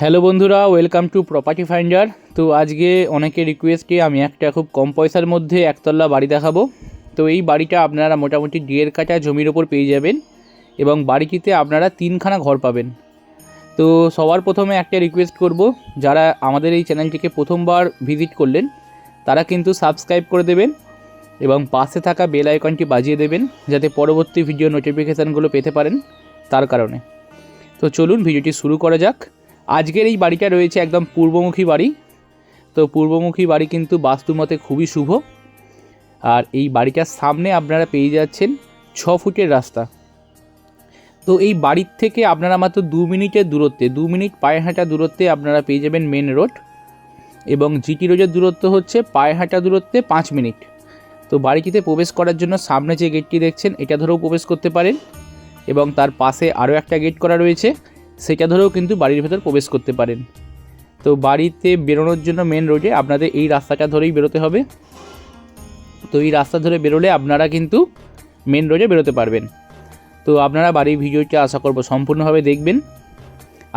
Hello বন্ধুরা, welcome to property finder তো আজকে অনেকের রিকোয়েস্টে আমি একটা খুব কম পয়সার মধ্যে একতলা বাড়ি দেখাবো। তো এই বাড়িটা আপনারা মোটামুটি দেড় কাঠা জমির ওপর পেয়ে যাবেন এবং বাড়িটিতে আপনারা তিনখানা ঘর পাবেন। তো সবার প্রথমে একটা রিকোয়েস্ট করব, যারা আমাদের এই চ্যানেলটিকে প্রথমবার ভিজিট করলেন, তারা কিন্তু সাবস্ক্রাইব করে দেবেন এবং পাশে থাকা বেল আইকনটি বাজিয়ে দেবেন, যাতে পরবর্তী ভিডিও নোটিফিকেশানগুলো পেতে পারেন তার কারণে। তো চলুন ভিডিওটি শুরু করা যাক। আজকের এই বাড়িটা রয়েছে একদম পূর্বমুখী বাড়ি। তো পূর্বমুখী বাড়ি কিন্তু বাস্তুমতে খুবই শুভ। আর এই বাড়িটার সামনে আপনারা পেয়ে যাচ্ছেন ছ ফুটের রাস্তা। তো এই বাড়ির থেকে আপনারা মাত্র দু মিনিটের দূরত্বে, দু মিনিট পায়ে হাঁটা দূরত্বে আপনারা পেয়ে যাবেন মেন রোড। এবং জিটি রোডের দূরত্ব হচ্ছে পায়ে হাঁটা দূরত্বে পাঁচ মিনিট। তো বাড়িটিতে প্রবেশ করার জন্য সামনে যে গেটটি দেখছেন, এটা ধরেও প্রবেশ করতে পারেন। এবং তার পাশে আরও একটা গেট করা রয়েছে। সেটা ধরেও কিন্তু বাড়ির ভেতর প্রবেশ করতে পারেন। তো বাড়িতে বেরোনোর জন্য মেন রোডে আপনাদের এই রাস্তাটা ধরেই বেরোতে হবে। তো এই রাস্তা ধরে বেরোলে আপনারা কিন্তু মেন রোডে বেরোতে পারবেন। তো আপনারা বাড়ির ভিডিওটা আশা করব সম্পূর্ণভাবে দেখবেন।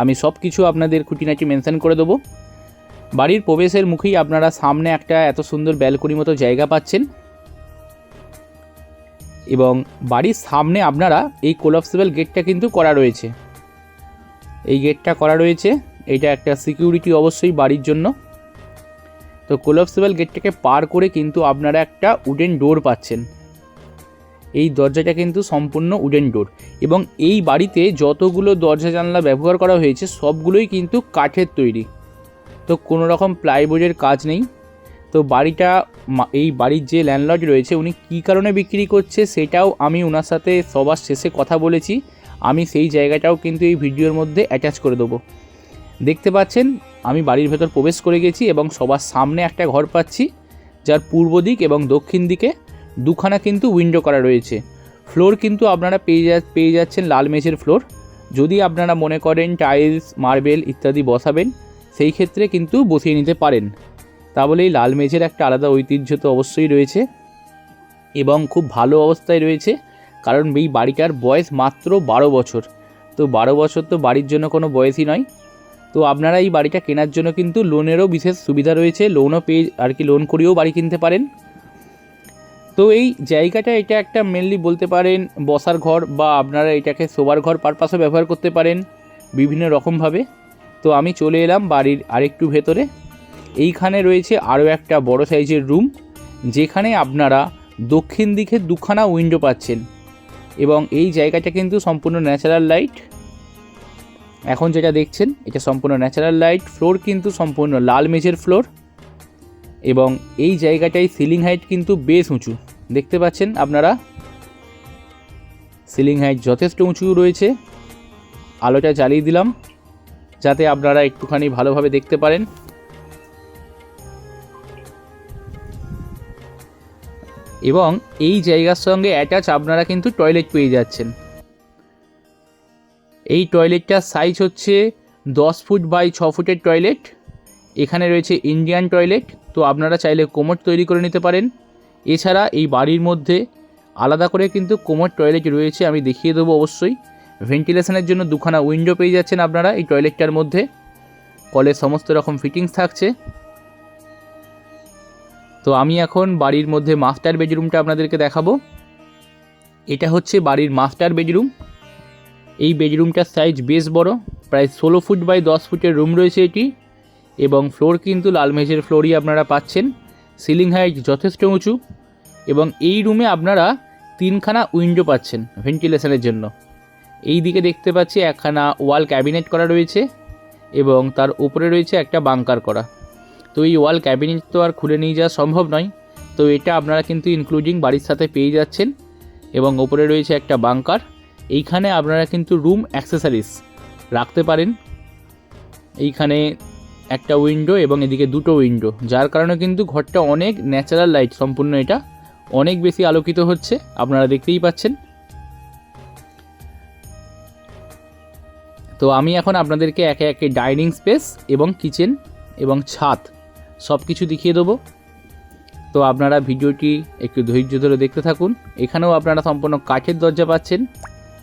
আমি সব কিছু আপনাদের খুঁটিনাটি মেনশন করে দেবো। বাড়ির প্রবেশের মুখেই আপনারা সামনে একটা এত সুন্দর ব্যালকনি মতো জায়গা পাচ্ছেন। এবং বাড়ির সামনে আপনারা এই কোলাপসেবল গেটটা কিন্তু করা রয়েছে। এই গেটটা করা রয়েছে। এটা একটা সিকিউরিটি অবশ্যই বাড়ির জন্য। তো কোলাপসেবল গেটটাকে পার করে কিন্তু আপনারা একটা উডেন ডোর পাচ্ছেন। এই দরজাটা কিন্তু সম্পূর্ণ উডেন ডোর এবং এই বাড়িতে যতগুলো দরজা জানলা ব্যবহার করা হয়েছে, সবগুলোই কিন্তু কাঠের তৈরি। তো কোনো রকম প্লাইবোর্ডের কাজ নেই। তো বাড়িটা এই বাড়ির যে ল্যান্ডলর্ড রয়েছে, উনি কী কারণে বিক্রি করছে, সেটাও আমি ওনার সাথে সবার শেষে কথা বলেছি। আমি সেই জায়গাটাও কিন্তু এই ভিডিওর মধ্যে অ্যাটাচ করে দেবো। দেখতে পাচ্ছেন, আমি বাড়ির ভেতর প্রবেশ করে গেছি এবং সবার সামনে একটা ঘর পাচ্ছি, যার পূর্ব দিক এবং দক্ষিণ দিকে দুখানা কিন্তু উইন্ডো করা রয়েছে। ফ্লোর কিন্তু আপনারা পেয়ে যা পেয়ে যাচ্ছেন লাল মেঝের ফ্লোর যদি আপনারা মনে করেন টাইলস মার্বেল ইত্যাদি বসাবেন, সেই ক্ষেত্রে কিন্তু বসিয়ে নিতে পারেন। তা বলে এই লাল মেঝের একটা আলাদা ঐতিহ্য তো অবশ্যই রয়েছে এবং খুব ভালো অবস্থায় রয়েছে। কারণ এই বাড়িটার বয়স মাত্র বারো বছর। তো বারো বছর তো বাড়ির জন্য কোনো বয়সই নয়। তো আপনারা এই বাড়িটা কেনার জন্য কিন্তু লোনেরও বিশেষ সুবিধা রয়েছে। লোনও পেয়ে আর কি লোন করেও বাড়ি কিনতে পারেন। তো এই জায়গাটা এটা একটা মেনলি বলতে পারেন বসার ঘর বা আপনারা এটাকে শোবার ঘর পারপাসও ব্যবহার করতে পারেন বিভিন্ন রকমভাবে। তো আমি চলে এলাম বাড়ির আরেকটু ভেতরে। এইখানে রয়েছে আরও একটা বড় সাইজের রুম যেখানে আপনারা দক্ষিণ দিকে দুখানা উইন্ডো পাচ্ছেন। এবং এই জায়গাটা কিন্তু সম্পূর্ণ ন্যাচারাল লাইট এখন যেটা দেখছেন, এটা সম্পূর্ণ ন্যাচারাল লাইট ফ্লোর কিন্তু সম্পূর্ণ লাল মেঝের ফ্লোর এবং এই জায়গাটায় সিলিং হাইট কিন্তু বেশ উঁচু। দেখতে পাচ্ছেন আপনারা? সিলিং হাইট যথেষ্ট উঁচু রয়েছে। আলোটা জ্বালিয়ে দিলাম, যাতে আপনারা একটুখানি ভালোভাবে দেখতে পারেন। এবং এই জায়গার সঙ্গে অ্যাটাচ আপনারা কিন্তু টয়লেট পেয়ে যাচ্ছেন। এই টয়লেটটার সাইজ হচ্ছে দশ ফুট বাই ছ ফুটের টয়লেট এখানে রয়েছে ইন্ডিয়ান টয়লেট তো আপনারা চাইলে কোমর তৈরি করে নিতে পারেন। এছাড়া এই বাড়ির মধ্যে আলাদা করে কিন্তু কোমর টয়লেট রয়েছে, আমি দেখিয়ে দেবো অবশ্যই। ভেন্টিলেশনের জন্য দুখানা উইন্ডো পেয়ে যাচ্ছেন আপনারা এই টয়লেটটার মধ্যে। কলের সমস্ত রকম ফিটিংস থাকছে। তো আমি এখন বাড়ির মধ্যে মাস্টার বেডরুমটা আপনাদেরকে দেখাবো। এটা হচ্ছে বাড়ির মাস্টার বেডরুম এই বেডরুমটার সাইজ বেশ বড়, প্রায় ষোলো ফুট বাই দশ ফুটের রুম রয়েছে এটি এবং ফ্লোর কিন্তু লাল মেঝের ফ্লোরই আপনারা পাচ্ছেন। সিলিং হাইট যথেষ্ট উঁচু এবং এই রুমে আপনারা তিনখানা উইন্ডো পাচ্ছেন ভেন্টিলেশনের জন্য। এই দিকে দেখতে পাচ্ছি একখানা ওয়াল ক্যাবিনেট করা রয়েছে এবং তার উপরে রয়েছে একটা বাংকার করা। তো এই ওয়াল ক্যাবিনেট তো আর খুলে নিয়ে যাওয়া সম্ভব নয়। তো এটা আপনারা কিন্তু ইনক্লুডিং বাড়ির সাথে পেয়ে যাচ্ছেন এবং ওপরে রয়েছে একটা বাংকার এইখানে আপনারা কিন্তু রুম অ্যাক্সেসারিজ রাখতে পারেন। এইখানে একটা উইন্ডো এবং এদিকে দুটো উইন্ডো যার কারণে কিন্তু ঘরটা অনেক ন্যাচারাল লাইট সম্পূর্ণ এটা। অনেক বেশি আলোকিত হচ্ছে, আপনারা দেখতেই পাচ্ছেন। তো আমি এখন আপনাদেরকে একে একে ডাইনিং স্পেস এবং কিচেন এবং ছাদ সব কিছু দেখিয়ে দেবো। তো আপনারা ভিডিওটি একটু ধৈর্য ধরে দেখতে থাকুন। এখানেও আপনারা সম্পূর্ণ কাঠের দরজা পাচ্ছেন।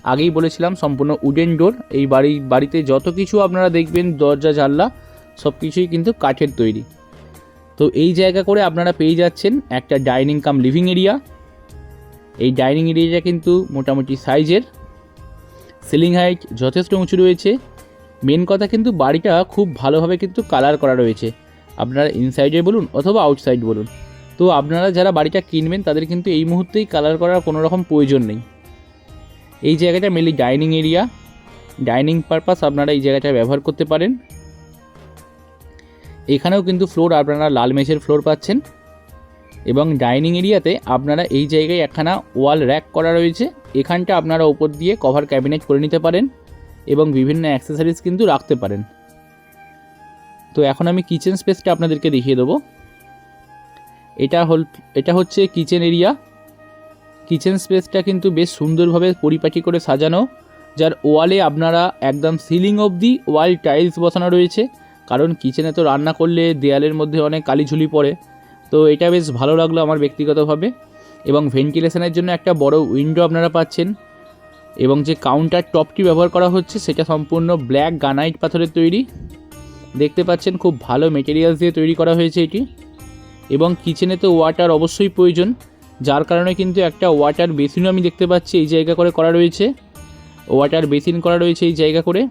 আগেই বলেছিলাম, সম্পূর্ণ উডেন ডোর। এই বাড়ি, বাড়িতে যত কিছু আপনারা দেখবেন, দরজা, জানলা সব কিছুই কিন্তু কাঠের তৈরি। তো এই জায়গা করে আপনারা পেয়ে যাচ্ছেন একটা ডাইনিং কাম লিভিং এরিয়া। এই ডাইনিং এরিয়াটা কিন্তু মোটামুটি সাইজের। সিলিং হাইট যথেষ্ট উঁচু রয়েছে। মেন কথা কিন্তু বাড়িটা খুব ভালোভাবে কিন্তু কালার করা রয়েছে। আপনারা ইনসাইডে বলুন অথবা আউটসাইড বলুন। তো আপনারা যারা বাড়িটা কিনবেন, তাদের কিন্তু এই মুহূর্তেই কালার করার কোনো রকম প্রয়োজন নেই। এই জায়গাটা mainly dining area dining purpose আপনারা এই জায়গাটা ব্যবহার করতে পারেন। এখানেও কিন্তু ফ্লোর আপনারা লাল মেঝের ফ্লোর পাচ্ছেন। এবং ডাইনিং এরিয়াতে আপনারা এই জায়গায় একখানা ওয়াল র্যাক করা রয়েছে। এখানটা আপনারা ওপর দিয়ে কভার ক্যাবিনেট করে নিতে পারেন এবং বিভিন্ন অ্যাক্সেসরিজ কিন্তু রাখতে পারেন। তো এখন আমি কিচেন স্পেসটা আপনাদেরকে দেখিয়ে দেবো। এটা হল এটা হচ্ছে কিচেন এরিয়া কিচেন স্পেসটা কিন্তু বেশ সুন্দরভাবে পরিপাটি করে সাজানো, যার ওয়ালে আপনারা একদম সিলিং অবধি ওয়াল টাইলস বসানো রয়েছে। কারণ কিচেনে তো রান্না করলে দেয়ালের মধ্যে অনেক কালিঝুলি পড়ে। তো এটা বেশ ভালো লাগল আমার ব্যক্তিগতভাবে। এবং ভেন্টিলেশনের জন্য একটা বড় উইন্ডো আপনারা পাচ্ছেন। এবং যে কাউন্টার টপটি ব্যবহার করা হচ্ছে, সেটা সম্পূর্ণ ব্ল্যাক গ্রানাইট পাথরের তৈরি। দেখতে পাচ্ছেন খুব ভালো মেটেরিয়ালস দিয়ে তৈরি করা হয়েছে এটি। এবং কিচেনে তো ওয়াটার অবশ্যই প্রয়োজন। যার কারণে কিন্তু একটা ওয়াটার বেসিনও আমি দেখতে পাচ্ছি এই জায়গা করে করা রয়েছে। ওয়াটার বেসিন করা রয়েছে এই জায়গা করে।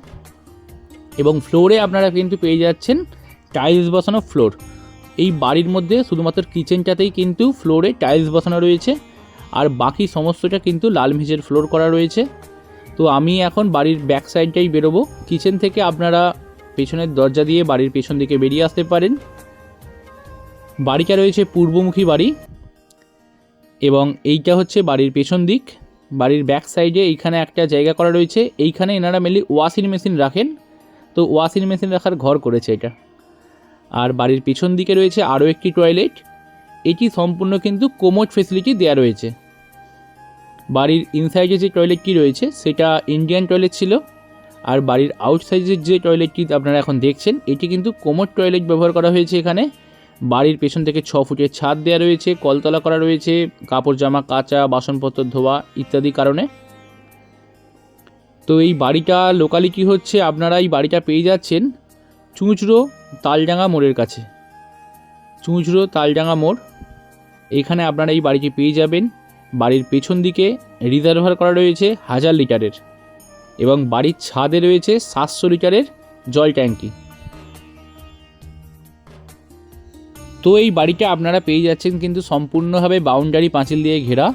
এবং ফ্লোরে আপনারা কিন্তু পেয়ে যাচ্ছেন টাইলস বসানো ফ্লোর এই বাড়ির মধ্যে শুধুমাত্র কিচেনটাতেই কিন্তু ফ্লোরে টাইলস বসানো রয়েছে। আর বাকি সমস্তটা কিন্তু লাল মেঝের ফ্লোর করা রয়েছে। তো আমি এখন বাড়ির ব্যাক সাইডটাই বেরোবো। কিচেন থেকে আপনারা পেছনের দরজা দিয়ে বাড়ির পেছন দিকে বেরিয়ে আসতে পারেন। বাড়িটা রয়েছে পূর্বমুখী বাড়ি এবং এইটা হচ্ছে বাড়ির পেছন দিক। বাড়ির ব্যাক সাইডে এইখানে একটা জায়গা করা রয়েছে। এইখানে এনারা মেনলি ওয়াশিং মেশিন রাখেন। তো ওয়াশিং মেশিন রাখার ঘর করেছে এটা। আর বাড়ির পিছন দিকে রয়েছে আরও একটি টয়লেট এটি সম্পূর্ণ কিন্তু কোমোড ফেসিলিটি দেওয়া রয়েছে। বাড়ির ইনসাইডে যে টয়লেটটি রয়েছে, সেটা ইন্ডিয়ান টয়লেট ছিল। আর বাড়ির আউটসাইডের যে টয়লেটটি আপনারা এখন দেখছেন, এটি কিন্তু কোমর টয়লেট ব্যবহার করা হয়েছে এখানে। বাড়ির পেছন থেকে ছ ফুটের ছাদ দেওয়া রয়েছে, কলতলা করা রয়েছে, কাপড় জামা, কাচা, বাসনপত্র, ধোয়া ইত্যাদি কারণে। তো এই বাড়িটা লোকালিটি হচ্ছে, আপনারা এই বাড়িটা পেয়ে যাচ্ছেন চুঁচড়ো তালডাঙ্গা মোড়ের কাছে। চুঁচড়ো তালডাঙ্গা মোড়, এখানে আপনারা এই বাড়িটি পেয়ে যাবেন। বাড়ির পেছন দিকে রিজার্ভার করা রয়েছে হাজার লিটারের। এবং বাড়ির ছাদে রয়েছে সাতশো লিটারের জল ট্যাঙ্কি। তো এই বাড়িটা আপনারা পেয়ে যাচ্ছেন কিন্তু সম্পূর্ণভাবে বাউন্ডারি পাঁচিল দিয়ে ঘেরা।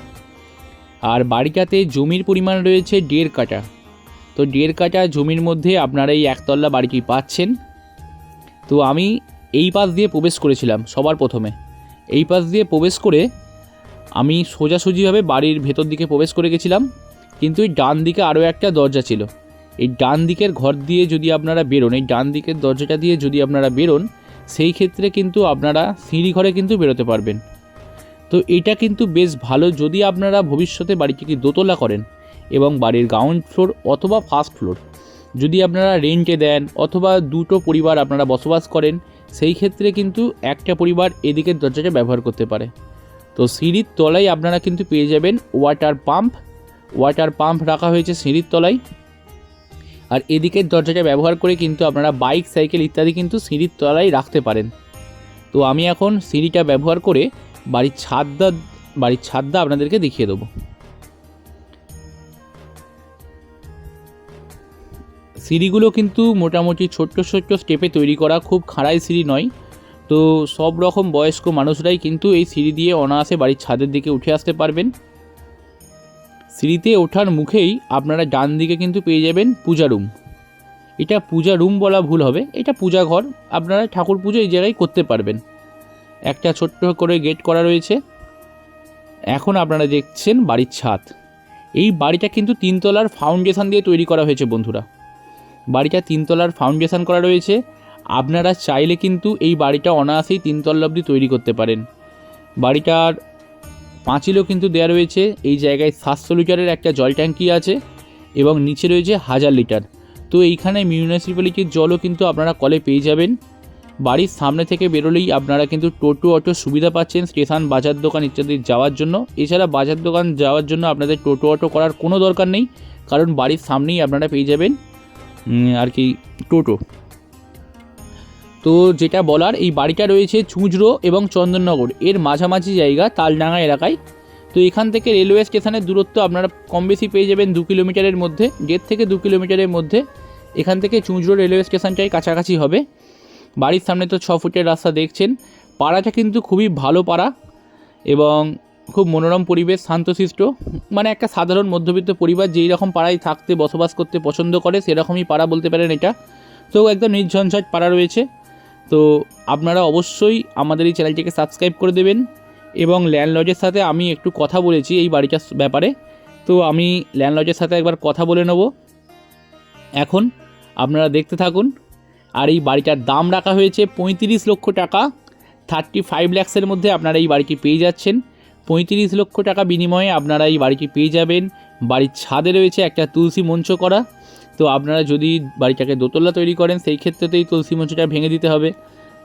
আর বাড়িটাতে জমির পরিমাণ রয়েছে দেড় কাটা তো দেড় কাটা জমির মধ্যে আপনারা এই একতলা বাড়িটি পাচ্ছেন। তো আমি এই পাশ দিয়ে প্রবেশ করেছিলাম সবার প্রথমে। এই পাশ দিয়ে প্রবেশ করে আমি সোজাসুজিভাবে বাড়ির ভেতর দিকে প্রবেশ করে গেছিলাম। কিন্তু এই ডান দিকে আরও একটা দরজা ছিল। এই ডান দিকের ঘর দিয়ে যদি আপনারা বেরোন, এই ডান দিকের দরজাটা দিয়ে যদি আপনারা বেরোন, সেই ক্ষেত্রে কিন্তু আপনারা সিঁড়ি ঘরে কিন্তু বেরোতে পারবেন। তো এটা কিন্তু বেশ ভালো যদি আপনারা ভবিষ্যতে বাড়িটিকে দোতলা করেন এবং বাড়ির গ্রাউন্ড ফ্লোর অথবা ফার্স্ট ফ্লোর যদি আপনারা রেন্টে দেন অথবা দুটো পরিবার আপনারা বসবাস করেন, সেই ক্ষেত্রে কিন্তু একটা পরিবার এদিকের দরজাটা ব্যবহার করতে পারে। তো সিঁড়ির তলায় আপনারা কিন্তু পেয়ে যাবেন ওয়াটার পাম্প ওয়াটার পাম্প রাখা হয়েছে সিঁড়ির তলায়। আর এদিকের দরজাটা ব্যবহার করে কিন্তু আপনারা বাইক, সাইকেল ইত্যাদি কিন্তু সিঁড়ির তলায় রাখতে পারেন। তো আমি এখন সিঁড়িটা ব্যবহার করে বাড়ির ছাদটা বাড়ির ছাদটা আপনাদেরকে দেখিয়ে দেবো। সিঁড়িগুলো কিন্তু মোটামুটি ছোট্ট ছোট্ট স্টেপে তৈরি করা, খুব খাড়াই সিঁড়ি নয়। তো সব রকম বয়স্ক মানুষরাই কিন্তু এই সিঁড়ি দিয়ে অনায়াসে বাড়ির ছাদের দিকে উঠে আসতে পারবেন। সিঁড়িতে ওঠার মুখেই আপনারা ডান দিকে কিন্তু পেয়ে যাবেন পূজা রুম। এটা পূজা রুম বলা ভুল হবে, এটা পূজা ঘর, আপনারা ঠাকুর পুজো এই জায়গায় করতে পারবেন। একটা ছোট্ট করে গেট করা রয়েছে। এখন আপনারা দেখছেন বাড়ির ছাদ। এই বাড়িটা কিন্তু তিনতলার ফাউন্ডেশন দিয়ে তৈরি করা হয়েছে বন্ধুরা। বাড়িটা তিনতলার ফাউন্ডেশন করা রয়েছে। আপনারা চাইলে কিন্তু এই বাড়িটা অনায়াসেই তিনতলা অবধি তৈরি করতে পারেন। বাড়িটার পাঁচিলও কিন্তু দেওয়া রয়েছে। এই জায়গায় সাতশো লিটারের একটা জল ট্যাঙ্কি আছে এবং নিচে রয়েছে হাজার লিটার। তো এইখানে মিউনিসিপ্যালিটির জলও কিন্তু আপনারা কলে পেয়ে যাবেন। বাড়ির সামনে থেকে বেরোলেই আপনারা কিন্তু টোটো, অটো সুবিধা পাচ্ছেন স্টেশন, বাজার দোকান ইত্যাদি যাওয়ার জন্য। এছাড়া বাজার দোকান যাওয়ার জন্য আপনাদের টোটো, অটো করার কোনো দরকার নেই। কারণ বাড়ির সামনেই আপনারা পেয়ে যাবেন আর কি টোটো। তো যেটা বলার, এই বাড়িটা রয়েছে চুঁচড়ো এবং চন্দননগর। এর মাঝামাঝি জায়গা তালডাঙ্গা এলাকায়। তো এখান থেকে রেলওয়ে স্টেশনের দূরত্ব আপনারা কম বেশি পেয়ে যাবেন দু কিলোমিটারের মধ্যে দেড় থেকে দু কিলোমিটারের মধ্যে। এখান থেকে চুঁচড়ো রেলওয়ে স্টেশনটাই কাছাকাছি হবে। বাড়ির সামনে তো ছ ফুটের রাস্তা দেখছেন। পাড়াটা কিন্তু খুবই ভালো পাড়া এবং খুব মনোরম পরিবেশ, শান্তশিষ্ট। মানে একটা সাধারণ মধ্যবিত্ত পরিবার যেই রকম পাড়ায় থাকতে, বসবাস করতে পছন্দ করে, সেরকমই পাড়া বলতে পারেন এটা। তো একদম নির্ঝঞ্ঝাট পাড়া রয়েছে। তো আপনারা অবশ্যই আমাদের এই চ্যানেলটিকে সাবস্ক্রাইব করে দেবেন এবং ল্যান্ড লজের সাথে আমি একটু কথা বলেছি এই বাড়িটার ব্যাপারে। তো আমি ল্যান্ড লজের সাথে একবার কথা বলে নেব। এখন আপনারা দেখতে থাকুন, আর এই বাড়িটার দাম রাখা হয়েছে পঁয়ত্রিশ লক্ষ টাকা। থার্টি ফাইভ ল্যাক্সের মধ্যে আপনারা এই বাড়িটি পেয়ে যাচ্ছেন। পঁয়ত্রিশ লক্ষ টাকা বিনিময়ে আপনারা এই বাড়িটি পেয়ে যাবেন। বাড়ির ছাদে রয়েছে একটা তুলসী মঞ্চ করা। তো আপনারা যদি বাড়িটাকে দোতলা তৈরি করেন সেই ক্ষেত্রে তো এই তুলসী মঞ্চটা ভেঙে দিতে হবে।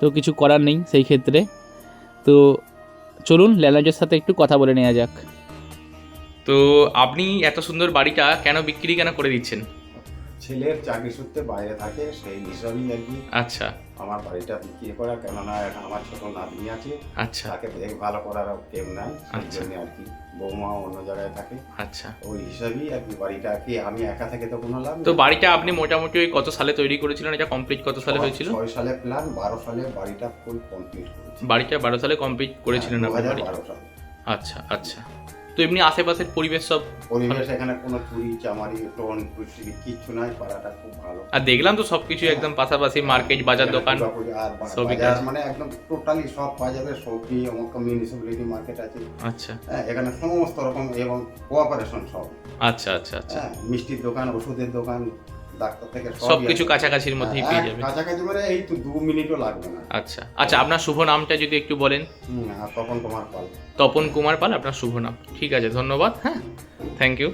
তো কিছু করার নেই সেই ক্ষেত্রে। তো চলুন ল্যালাজের সাথে একটু কথা বলে নেওয়া যাক। তো আপনি এত সুন্দর বাড়িটা কেন বিক্রি কেন করে দিচ্ছেন? ছেলের চাকরি সূত্রে বাইরে থাকে সেই হিসাবেই আর কি। আচ্ছা। আমার বাড়িটা বিক্রি করা কেননা আমার ছোট নাতনি আছে। আচ্ছা। তাকে দেখভাল করার কেউ নাই সেই আচ্ছা। জন্য আর কি। বৌমা অন্য জায়গায় থাকে। আচ্ছা। ওই হিসাবেই আর কি বাড়িটা কি আমি একা থেকে তো কোনো লাভ তো বাড়িটা আপনি মোটামুটি ওই কত সালে তৈরি করেছিলেন? এটা কমপ্লিট কত সালে হয়েছিল? ছয় সালে প্ল্যান বারো সালে বাড়িটা ফুল কমপ্লিট করেছি। বাড়িটা বারো সালে কমপ্লিট করেছিলেন আপনি বারো সালে। আচ্ছা আচ্ছা। তো এমনি আশেপাশের পরিবেশ সব পরিবেশ এখানে কোনো চুরি চামারি টোন পুষ্টি কিছু নাই পাড়াটা খুব ভালো। আর দেখলাম তো সবকিছু একদম পাশাপাশি মার্কেট বাজার দোকান সবই মানে একদম টোটালি সব বাজারে সবজি অমুক মিউনিসিপ্যালিটি মার্কেট আছে। আচ্ছা। হ্যাঁ, এখানে সমস্ত রকম এবং কোঅপারেশন সব। আচ্ছা আচ্ছা আচ্ছা। হ্যাঁ, মিষ্টির দোকান ওষুধের দোকান ডাক্তার থেকে সবকিছু কাছাকাছির মধ্যেই পেয়ে হ্যাঁ, যাবেন। কাছাকাছি মানে এই তো দু মিনিটও লাগবে না। আচ্ছা আচ্ছা আপনার শুভ নামটা যদি একটু বলেন। তপন কুমার পাল। তপন কুমার পাল আপনার শুভ নাম। ঠিক আছে ধন্যবাদ হ্যাঁ থ্যাংক ইউ